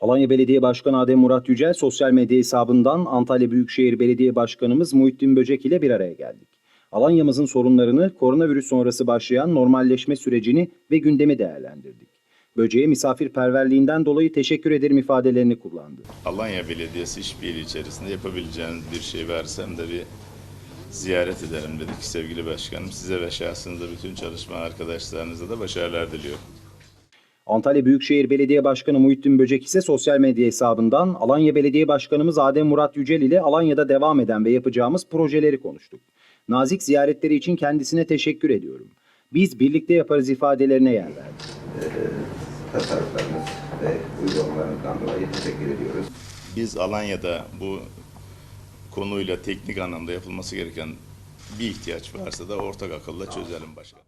Alanya Belediye Başkanı Adem Murat Yücel sosyal medya hesabından Antalya Büyükşehir Belediye Başkanımız Muhittin Böcek ile bir araya geldik. Alanya'mızın sorunlarını, koronavirüs sonrası başlayan normalleşme sürecini ve gündemi değerlendirdik. Böceğe misafirperverliğinden dolayı teşekkür ederim ifadelerini kullandı. Alanya Belediyesi işbirliği içerisinde yapabileceğiniz bir şey versem de bir ziyaret ederim dedik sevgili başkanım. Size ve şahsınıza bütün çalışma arkadaşlarınıza da başarılar diliyorum. Antalya Büyükşehir Belediye Başkanı Muhittin Böcek ise sosyal medya hesabından Alanya Belediye Başkanımız Adem Murat Yücel ile Alanya'da devam eden ve yapacağımız projeleri konuştuk. Nazik ziyaretleri için kendisine teşekkür ediyorum. Biz birlikte yaparız ifadelerine yer verdi. tasarruflarınız ve uygulamalarınızdan dolayı teşekkür ediyoruz. Biz Alanya'da bu konuyla teknik anlamda yapılması gereken bir ihtiyaç varsa da ortak akılla çözelim başkanım.